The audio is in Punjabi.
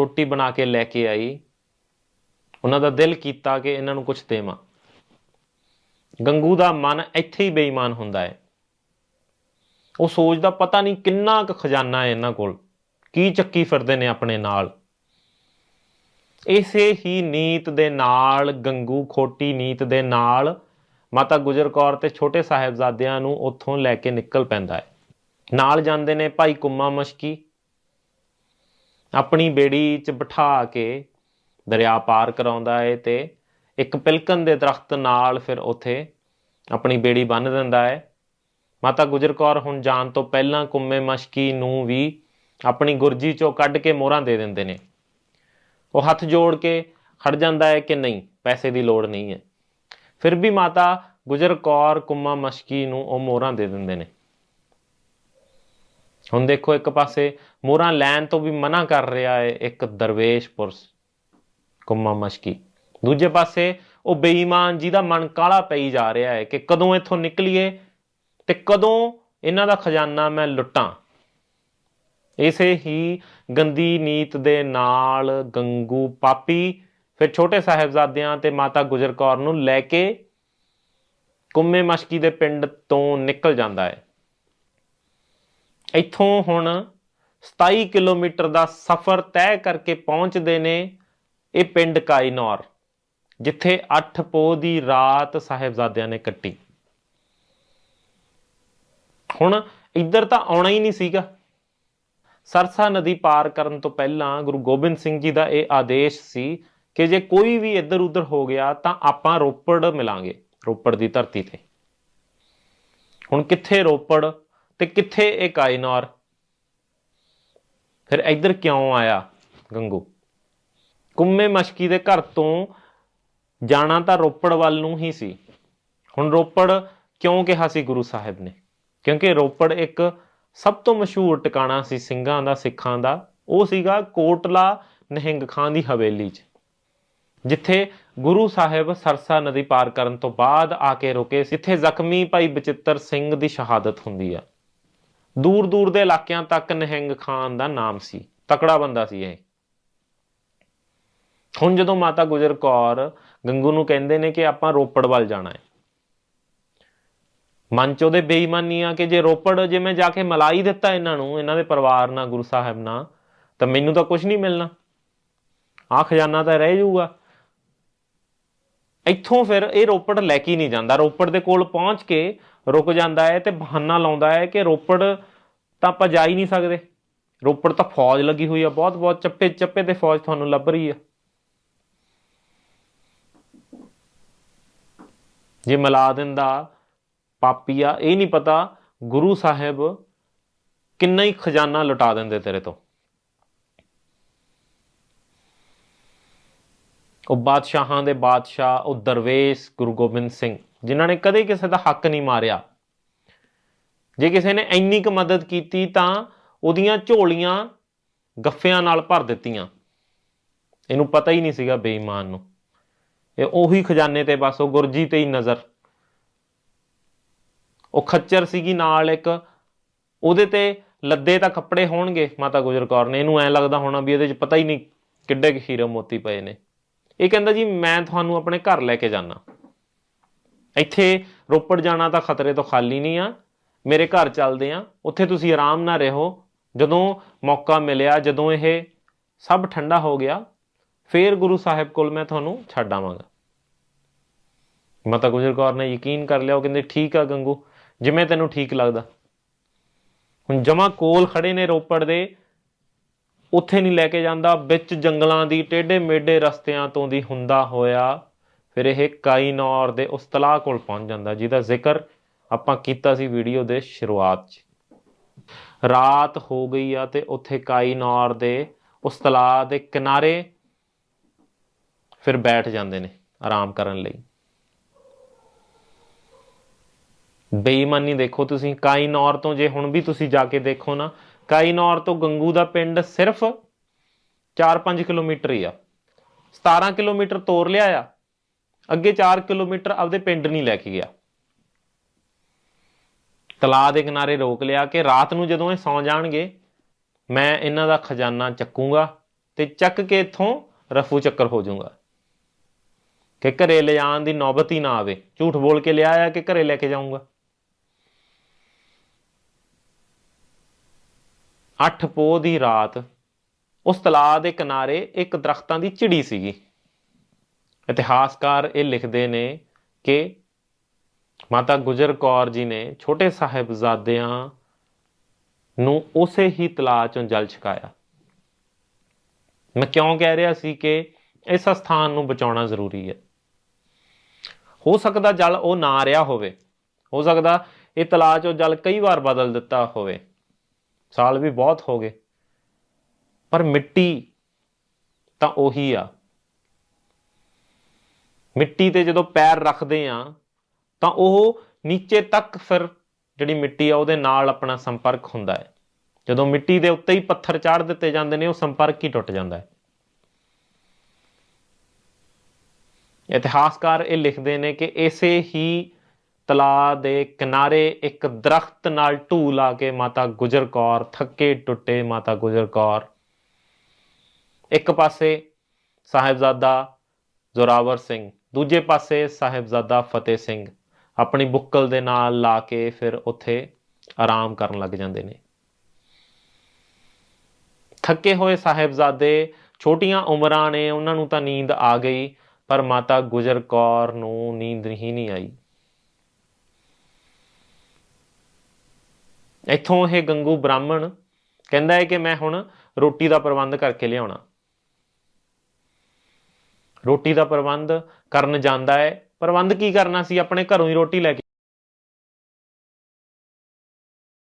ਰੋਟੀ ਬਣਾ ਕੇ ਲੈ ਕੇ ਆਈ। ਉਹਨਾਂ ਦਾ ਦਿਲ ਕੀਤਾ ਕਿ ਇਹਨਾਂ ਨੂੰ ਕੁਝ ਦੇਵਾਂ। ਗੰਗੂ ਦਾ ਮਨ ਇੱਥੇ ਹੀ ਬੇਈਮਾਨ ਹੁੰਦਾ ਹੈ। ਉਹ ਸੋਚਦਾ ਪਤਾ ਨਹੀਂ ਕਿੰਨਾ ਕੁ ਖਜ਼ਾਨਾ ਹੈ ਇਹਨਾਂ ਕੋਲ। ਕੀ ਚੱਕੀ ਫਿਰਦੇ ਨੇ ਆਪਣੇ ਨਾਲ। ਇਸੇ ਹੀ ਨੀਤ ਦੇ ਨਾਲ, ਗੰਗੂ ਖੋਟੀ ਨੀਤ ਦੇ ਨਾਲ, ਮਾਤਾ ਗੁਜਰ ਕੌਰ ਤੇ ਛੋਟੇ ਸਾਹਿਬਜ਼ਾਦਿਆਂ ਨੂੰ ਉੱਥੋਂ ਲੈ ਕੇ ਨਿਕਲ ਪੈਂਦਾ ਹੈ। ਨਾਲ ਜਾਂਦੇ ਨੇ ਭਾਈ ਕੁੰਮਾ ਮਸ਼ਕੀ ਆਪਣੀ ਬੇੜੀ 'ਚ ਬਿਠਾ ਕੇ ਦਰਿਆ ਪਾਰ ਕਰਾਉਂਦਾ ਹੈ ਤੇ ਇੱਕ ਪਿਲਕਨ ਦੇ ਦਰਖਤ ਨਾਲ ਫਿਰ ਉੱਥੇ ਆਪਣੀ ਬੇੜੀ ਬੰਨ੍ਹ ਦਿੰਦਾ ਹੈ ਮਾਤਾ ਗੁਜਰ ਕੌਰ ਹੁਣ ਜਾਣ ਤੋਂ ਪਹਿਲਾਂ ਕੁੰਮੇ ਮਸ਼ਕੀ ਨੂੰ ਵੀ ਆਪਣੀ ਗੁਰਜੀ ਚੋਂ ਕੱਢ ਕੇ ਮੋਹਰਾਂ ਦੇ ਦਿੰਦੇ ਨੇ। ਉਹ ਹੱਥ ਜੋੜ ਕੇ ਖੜ ਜਾਂਦਾ ਹੈ ਕਿ ਨਹੀਂ, ਪੈਸੇ ਦੀ ਲੋੜ ਨਹੀਂ ਹੈ ਫਿਰ ਵੀ ਮਾਤਾ ਗੁਜਰ ਕੌਰ, ਕੁੰਮਾ ਮਸ਼ਕੀ ਨੂੰ ਉਹ ਮੋਹਰਾਂ ਦੇ ਦਿੰਦੇ ਨੇ। ਹੁਣ ਦੇਖੋ ਇੱਕ ਪਾਸੇ ਮੋਹਰਾਂ ਲੈਣ ਤੋਂ ਵੀ ਮਨਾ ਕਰ ਰਿਹਾ ਹੈ ਇੱਕ ਦਰਵੇਸ਼ ਪੁਰਸ਼, ਕੁੰਮਾ ਮਸ਼ਕੀ। ਦੂਜੇ ਪਾਸੇ ਉਹ ਬੇਈਮਾਨ ਜਿਹਦਾ ਮਨ ਕਾਲਾ ਪਈ ਜਾ ਰਿਹਾ ਹੈ ਕਿ ਕਦੋਂ ਇੱਥੋਂ ਨਿਕਲੀਏ ਤੇ ਕਦੋਂ ਇਹਨਾਂ ਦਾ ਖਜ਼ਾਨਾ ਮੈਂ ਲੁੱਟਾਂ। ਇਸੇ ਹੀ ਗੰਦੀ ਨੀਤ ਦੇ ਨਾਲ ਗੰਗੂ ਪਾਪੀ ਫਿਰ ਛੋਟੇ ਸਾਹਿਬਜ਼ਾਦਿਆਂ ਤੇ ਮਾਤਾ ਗੁਜਰ ਕੌਰ ਨੂੰ ਲੈ ਕੇ ਕੁੰਮੇ ਮਸ਼ਕੀ ਦੇ ਪਿੰਡ ਤੋਂ ਨਿਕਲ ਜਾਂਦਾ ਹੈ ਇੱਥੋਂ ਹੁਣ 27 ਕਿਲੋਮੀਟਰ ਦਾ ਸਫ਼ਰ ਤੈਅ ਕਰਕੇ ਪਹੁੰਚਦੇ ਨੇ ਇਹ ਪਿੰਡ ਕਾਇਨੌਰ ਜਿੱਥੇ 8 ਪੋਹ ਦੀ ਰਾਤ ਸਾਹਿਬਜ਼ਾਦਿਆਂ ਨੇ ਕੱਟੀ। ਹੁਣ ਇੱਧਰ ਤਾਂ ਆਉਣਾ ਹੀ ਨਹੀਂ ਸੀਗਾ। ਸਰਸਾ ਨਦੀ ਪਾਰ ਕਰਨ ਤੋਂ ਪਹਿਲਾਂ ਗੁਰੂ ਗੋਬਿੰਦ ਸਿੰਘ ਜੀ ਦਾ ਇਹ ਆਦੇਸ਼ ਸੀ ਕਿ ਜੇ ਕੋਈ ਵੀ ਇੱਧਰ ਉੱਧਰ ਹੋ ਗਿਆ ਤਾਂ ਆਪਾਂ ਰੋਪੜ ਮਿਲਾਂਗੇ, ਰੋਪੜ ਦੀ ਧਰਤੀ ਤੇ। ਹੁਣ ਕਿੱਥੇ ਰੋਪੜ? ਤੇ ਕਿੱਥੇ ਇਹ ਕਾਇਨੌਰ ਫਿਰ ਇੱਧਰ ਕਿਉਂ ਆਇਆ ਗੰਗੂ? ਕੁੰਮੇ ਮਸ਼ਕੀ ਦੇ ਘਰ ਤੋਂ ਜਾਣਾ ਤਾਂ ਰੋਪੜ ਵੱਲ ਨੂੰ ਹੀ ਸੀ। ਹੁਣ ਰੋਪੜ ਕਿਉਂ ਕਿਹਾ ਸੀ ਗੁਰੂ ਸਾਹਿਬ ਨੇ? ਕਿਉਂਕਿ ਰੋਪੜ ਇੱਕ ਸਭ ਤੋਂ ਮਸ਼ਹੂਰ ਟਿਕਾਣਾ ਸੀ ਸਿੰਘਾਂ ਦਾ, ਸਿੱਖਾਂ ਦਾ। ਉਹ ਸੀਗਾ ਕੋਟਲਾ ਨਹਿੰਗ ਖਾਂ ਦੀ ਹਵੇਲੀ 'ਚ, ਜਿੱਥੇ ਗੁਰੂ ਸਾਹਿਬ ਸਰਸਾ ਨਦੀ ਪਾਰ ਕਰਨ ਤੋਂ ਬਾਅਦ ਆ ਕੇ ਰੁਕੇ ਜਿੱਥੇ ਜ਼ਖਮੀ ਭਾਈ ਬਚਿੱਤਰ ਸਿੰਘ ਦੀ ਸ਼ਹਾਦਤ ਹੁੰਦੀ ਆ। ਦੂਰ ਦੂਰ ਦੇ ਇਲਾਕਿਆਂ ਤੱਕ ਨਿਹੰਗ ਖਾਨ ਦਾ ਨਾਮ ਸੀ, ਤਕੜਾ ਬੰਦਾ ਸੀ ਇਹ। ਹੁਣ ਜਦੋਂ ਮਾਤਾ ਗੁਜਰ ਕੌਰ ਗੰਗੂ ਨੂੰ ਕਹਿੰਦੇ ਨੇ ਕਿ ਆਪਾਂ ਰੋਪੜ ਵੱਲ ਜਾਣਾ ਹੈ, ਮਨ ਚ ਉਹਦੇ ਬੇਈਮਾਨੀ ਆ ਕਿ ਜੇ ਰੋਪੜ, ਜੇ ਮੈਂ ਜਾ ਕੇ ਮਲਾਈ ਦਿੱਤਾ ਇਹਨਾਂ ਨੂੰ, ਇਹਨਾਂ ਦੇ ਪਰਿਵਾਰ ਨਾਲ, ਗੁਰੂ ਸਾਹਿਬ ਨਾਲ, ਤਾਂ ਮੈਨੂੰ ਤਾਂ ਕੁਝ ਨਹੀਂ ਮਿਲਣਾ। ਆ ਖਜ਼ਾਨਾ ਤਾਂ ਰਹਿ ਜਾਊਗਾ। ਇੱਥੋਂ ਫਿਰ ਇਹ ਰੋਪੜ ਲੈ ਕੇ ਨਹੀਂ ਜਾਂਦਾ। ਰੋਪੜ ਦੇ ਕੋਲ ਪਹੁੰਚ ਕੇ ਰੁਕ ਜਾਂਦਾ ਹੈ ਤੇ ਬਹਾਨਾ ਲਾਉਂਦਾ ਹੈ ਕਿ ਰੋਪੜ ਤਾਂ ਆਪਾਂ ਜਾ ਹੀ ਨਹੀਂ ਸਕਦੇ। ਰੋਪੜ ਤਾਂ ਫੌਜ ਲੱਗੀ ਹੋਈ ਆ, ਬਹੁਤ ਬਹੁਤ ਚੱਪੇ ਚੱਪੇ ਤੇ ਫੌਜ ਤੁਹਾਨੂੰ ਲੱਭ ਰਹੀ ਆ। ਜੇ ਮਿਲਾ ਦਿੰਦਾ ਪਾਪੀਆ, ਇਹ ਨਹੀਂ ਪਤਾ ਗੁਰੂ ਸਾਹਿਬ ਕਿੰਨਾ ਹੀ ਖਜ਼ਾਨਾ ਲੁਟਾ ਦਿੰਦੇ ਤੇਰੇ ਤੋਂ। ਉਹ ਬਾਦਸ਼ਾਹਾਂ ਦੇ ਬਾਦਸ਼ਾਹ, ਉਹ ਦਰਵੇਸ਼ ਗੁਰੂ ਗੋਬਿੰਦ ਸਿੰਘ। ਜਿਨ੍ਹਾਂ ਨੇ ਕਦੇ ਕਿਸੇ ਦਾ ਹੱਕ ਨਹੀਂ ਮਾਰਿਆ। ਜੇ ਕਿਸੇ ਨੇ ਇੰਨੀ ਕੁ ਮਦਦ ਕੀਤੀ ਤਾਂ ਉਹਦੀਆਂ ਝੋਲੀਆਂ ਗੱਫਿਆਂ ਨਾਲ ਭਰ ਦਿੱਤੀਆਂ। ਇਹਨੂੰ ਪਤਾ ਹੀ ਨਹੀਂ ਸੀਗਾ ਬੇਈਮਾਨ ਨੂੰ। ਇਹ ਉਹੀ ਖਜ਼ਾਨੇ ਤੇ ਬਸ, ਉਹ ਗੁਰਜੀ ਤੇ ਹੀ ਨਜ਼ਰ। ਉਹ ਖੱਚਰ ਸੀਗੀ ਨਾਲ ਇੱਕ। ਉਹਦੇ ਤੇ ਲੱਦੇ ਤਾਂ ਕੱਪੜੇ ਹੋਣਗੇ, ਮਾਤਾ ਗੁਜਰ ਕੌਰ ਨੇ। ਇਹਨੂੰ ਐ ਲੱਗਦਾ ਹੋਣਾ ਵੀ ਇਹਦੇ 'ਚ ਪਤਾ ਹੀ ਨਹੀਂ ਕਿੱਡੇ ਕੁ ਹੀਰੇ ਮੋਤੀ ਪਏ ਨੇ। ਇਹ ਕਹਿੰਦਾ ਜੀ, ਮੈਂ ਤੁਹਾਨੂੰ ਆਪਣੇ ਘਰ ਲੈ ਕੇ ਜਾਣਾ ਇੱਥੇ ਰੋਪੜ ਜਾਣਾ ਤਾਂ ਖਤਰੇ ਤੋਂ ਖਾਲੀ ਨਹੀਂ ਆ। ਮੇਰੇ ਘਰ ਚੱਲਦੇ ਆ। ਉੱਥੇ ਤੁਸੀਂ ਆਰਾਮ ਨਾਲ ਰਹੋ। ਜਦੋਂ ਮੌਕਾ ਮਿਲਿਆ, ਜਦੋਂ ਇਹ ਸਭ ਠੰਡਾ ਹੋ ਗਿਆ, ਫੇਰ ਗੁਰੂ ਸਾਹਿਬ ਕੋਲ ਮੈਂ ਤੁਹਾਨੂੰ ਛੱਡ ਆਵਾਂਗਾ। ਮਾਤਾ ਗੁਜਰ ਕੌਰ ਨੇ ਯਕੀਨ ਕਰ ਲਿਆ। ਉਹ ਕਹਿੰਦੇ, ਠੀਕ ਆ ਗੰਗੂ, ਜਿਵੇਂ ਤੈਨੂੰ ਠੀਕ ਲੱਗਦਾ। ਹੁਣ ਜਮਾ ਕੋਲ ਖੜੇ ਨੇ ਰੋਪੜ ਦੇ। ਉੱਥੇ ਨਹੀਂ ਲੈ ਕੇ ਜਾਂਦਾ। ਵਿੱਚ ਜੰਗਲਾਂ ਦੀ ਟੇਢੇ ਮੇਢੇ ਰਸਤਿਆਂ ਤੋਂ ਦੀ ਹੁੰਦਾ ਹੋਇਆ ਫਿਰ ਇਹ ਕਾਈਨੌਰ ਦੇ ਉਸ ਤਲਾਹ ਕੋਲ ਪਹੁੰਚ ਜਾਂਦਾ, ਜਿਹਦਾ ਜ਼ਿਕਰ ਆਪਾਂ ਕੀਤਾ ਸੀ ਵੀਡੀਓ ਦੇ ਸ਼ੁਰੂਆਤ 'ਚ। ਰਾਤ ਹੋ ਗਈ ਆ ਤੇ ਉੱਥੇ ਕਾਈਨੌਰ ਦੇ ਉਸ ਤਲਾਹ ਦੇ ਕਿਨਾਰੇ ਫਿਰ ਬੈਠ ਜਾਂਦੇ ਨੇ ਆਰਾਮ ਕਰਨ ਲਈ। ਬੇਈਮਾਨੀ ਦੇਖੋ ਤੁਸੀਂ, ਕਾਈਨੌਰ ਤੋਂ ਜੇ ਹੁਣ ਵੀ ਤੁਸੀਂ ਜਾ ਕੇ ਦੇਖੋ ਨਾ, ਕਾਈਨੌਰ ਤੋਂ ਗੰਗੂ ਦਾ ਪਿੰਡ ਸਿਰਫ 4-5 ਕਿਲੋਮੀਟਰ ਹੀ ਆ। 17 ਕਿਲੋਮੀਟਰ ਤੋਰ ਲਿਆ ਆ। ਅੱਗੇ 4 ਕਿਲੋਮੀਟਰ ਆਪਦੇ ਪਿੰਡ ਨਹੀਂ ਲੈ ਕੇ ਗਿਆ। ਤਲਾਅ ਦੇ ਕਿਨਾਰੇ ਰੋਕ ਲਿਆ ਕਿ ਰਾਤ ਨੂੰ ਜਦੋਂ ਇਹ ਸੌਂ ਜਾਣਗੇ, ਮੈਂ ਇਹਨਾਂ ਦਾ ਖਜ਼ਾਨਾ ਚੱਕੂੰਗਾ ਤੇ ਚੱਕ ਕੇ ਇੱਥੋਂ ਰਫੂ ਚੱਕਰ ਹੋ ਜਾਊਗਾ। ਕਿ ਘਰੇ ਲਿਜਾਣ ਦੀ ਨੌਬਤ ਹੀ ਨਾ ਆਵੇ। ਝੂਠ ਬੋਲ ਕੇ ਲਿਆਇਆ ਕਿ ਘਰੇ ਲੈ ਕੇ ਜਾਊਂਗਾ। ਅੱਠ ਪੋਹ ਦੀ ਰਾਤ ਉਸ ਤਲਾਅ ਦੇ ਕਿਨਾਰੇ ਇੱਕ ਦਰਖਤਾਂ ਦੀ ਝਿੜੀ ਸੀਗੀ। ਇਤਿਹਾਸਕਾਰ ਇਹ ਲਿਖਦੇ ਨੇ ਕਿ ਮਾਤਾ ਗੁਜਰ ਕੌਰ ਜੀ ਨੇ ਛੋਟੇ ਸਾਹਿਬਜ਼ਾਦਿਆਂ ਨੂੰ ਉਸੇ ਹੀ ਤਲਾਅ ਚੋਂ ਜਲ ਛਕਾਇਆ। ਮੈਂ ਕਿਉਂ ਕਹਿ ਰਿਹਾ ਸੀ ਕਿ ਇਸ ਸਥਾਨ ਨੂੰ ਬਚਾਉਣਾ ਜ਼ਰੂਰੀ ਹੈ? ਹੋ ਸਕਦਾ ਜਲ ਉਹ ਨਾ ਰਿਹਾ ਹੋਵੇ। ਹੋ ਸਕਦਾ ਇਹ ਤਲਾਅ ਚੋਂ ਜਲ ਕਈ ਵਾਰ ਬਦਲ ਦਿੱਤਾ ਹੋਵੇ। ਸਾਲ ਵੀ ਬਹੁਤ ਹੋ ਗਏ। ਪਰ ਮਿੱਟੀ ਤਾਂ ਉਹੀ ਆ। ਮਿੱਟੀ ਤੇ ਜਦੋਂ ਪੈਰ ਰੱਖਦੇ ਆ, ਤਾਂ ਉਹ ਨੀਚੇ ਤੱਕ ਫਿਰ ਜਿਹੜੀ ਮਿੱਟੀ ਆ, ਉਹਦੇ ਨਾਲ ਆਪਣਾ ਸੰਪਰਕ ਹੁੰਦਾ ਹੈ। ਜਦੋਂ ਮਿੱਟੀ ਦੇ ਉੱਤੇ ਹੀ ਪੱਥਰ ਚਾੜ ਦਿੱਤੇ ਜਾਂਦੇ ਨੇ, ਉਹ ਸੰਪਰਕ ਹੀ ਟੁੱਟ ਜਾਂਦਾ ਹੈ। ਇਤਿਹਾਸਕਾਰ ਇਹ ਲਿਖਦੇ ਨੇ ਕਿ ਇਸੇ ਹੀ ਤਲਾਅ ਦੇ ਕਿਨਾਰੇ ਇੱਕ ਦਰਖਤ ਨਾਲ ਢੂ ਲਾ ਕੇ ਮਾਤਾ ਗੁਜਰ ਕੌਰ, ਥੱਕੇ ਟੁੱਟੇ ਮਾਤਾ ਗੁਜਰ ਕੌਰ, ਇੱਕ ਪਾਸੇ ਸਾਹਿਬਜ਼ਾਦਾ ਜ਼ੋਰਾਵਰ ਸਿੰਘ ਦੂਜੇ ਪਾਸੇ ਸਾਹਿਬਜ਼ਾਦਾ ਫਤਿਹ ਸਿੰਘ ਆਪਣੀ ਬੁੱਕਲ ਦੇ ਨਾਲ ਲਾ ਕੇ ਫਿਰ ਉੱਥੇ ਆਰਾਮ ਕਰਨ ਲੱਗ ਜਾਂਦੇ ਨੇ। ਥੱਕੇ ਹੋਏ ਸਾਹਿਬਜ਼ਾਦੇ ਛੋਟੀਆਂ ਉਮਰਾਂ ਨੇ ਉਹਨਾਂ ਨੂੰ ਤਾਂ ਨੀਂਦ ਆ ਗਈ, ਪਰ ਮਾਤਾ ਗੁਜਰ ਕੌਰ ਨੂੰ ਨੀਂਦ ਹੀ ਨਹੀਂ ਆਈ। ਇੱਥੋਂ ਇਹ ਗੰਗੂ ਬ੍ਰਾਹਮਣ ਕਹਿੰਦਾ ਹੈ ਕਿ ਮੈਂ ਹੁਣ ਰੋਟੀ ਦਾ ਪ੍ਰਬੰਧ ਕਰਕੇ ਲਿਆਉਣਾ। ਰੋਟੀ ਦਾ ਪ੍ਰਬੰਧ ਕਰਨ ਜਾਂਦਾ ਹੈ। ਪ੍ਰਬੰਧ ਕੀ ਕਰਨਾ ਸੀ? ਆਪਣੇ ਘਰੋਂ ਹੀ ਰੋਟੀ ਲੈ ਕੇ